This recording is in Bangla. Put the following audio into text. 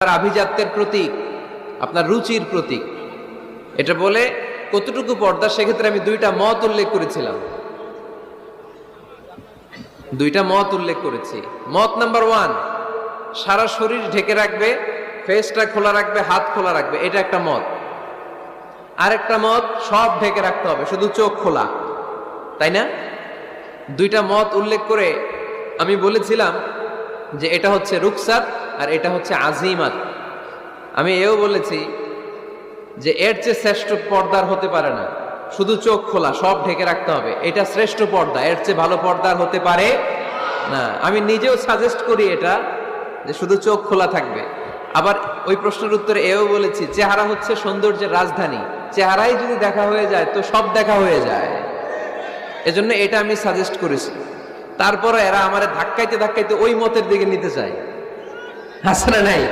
আপনার আভিজাত্যের প্রতীক, আপনার রুচির প্রতীক। এটা বলে কতটুকু পর্দা, সেক্ষেত্রে আমি দুইটা মত উল্লেখ করেছিলাম। দুইটা মত উল্লেখ করেছি। মত নাম্বার ওয়ান, সারা শরীর ঢেকে রাখবে ফেসটা খোলা রাখবে, হাত খোলা রাখবে, এটা একটা মত। আরেকটা মত, সব ঢেকে রাখতে হবে, শুধু চোখ খোলা। তাই না? দুইটা মত উল্লেখ করে আমি বলেছিলাম যে এটা হচ্ছে রুকসাত আর এটা হচ্ছে আজিমাত। আমি এও বলেছি যে এর চেয়ে শ্রেষ্ঠ পর্দার হতে পারে না। শুধু চোখ খোলা, সব ঢেকে রাখতে হবে। এটা শ্রেষ্ঠ পর্দা, এর চেয়ে ভালো পর্দার হতে পারে না। আমি নিজেও সাজেস্ট করি এটা, যে শুধু চোখ খোলা থাকবে। আবার ওই প্রশ্নের উত্তরে এও বলেছি, চেহারা হচ্ছে সৌন্দর্যের রাজধানী। চেহারাই যদি দেখা হয়ে যায়, তো সব দেখা হয়ে যায়। এজন্য এটা আমি সাজেস্ট করেছি। তারপরে এরা আমার ধাক্কাইতে ধাক্কাইতে ওই মতের দিকে নিতে চায়। আছে নাই।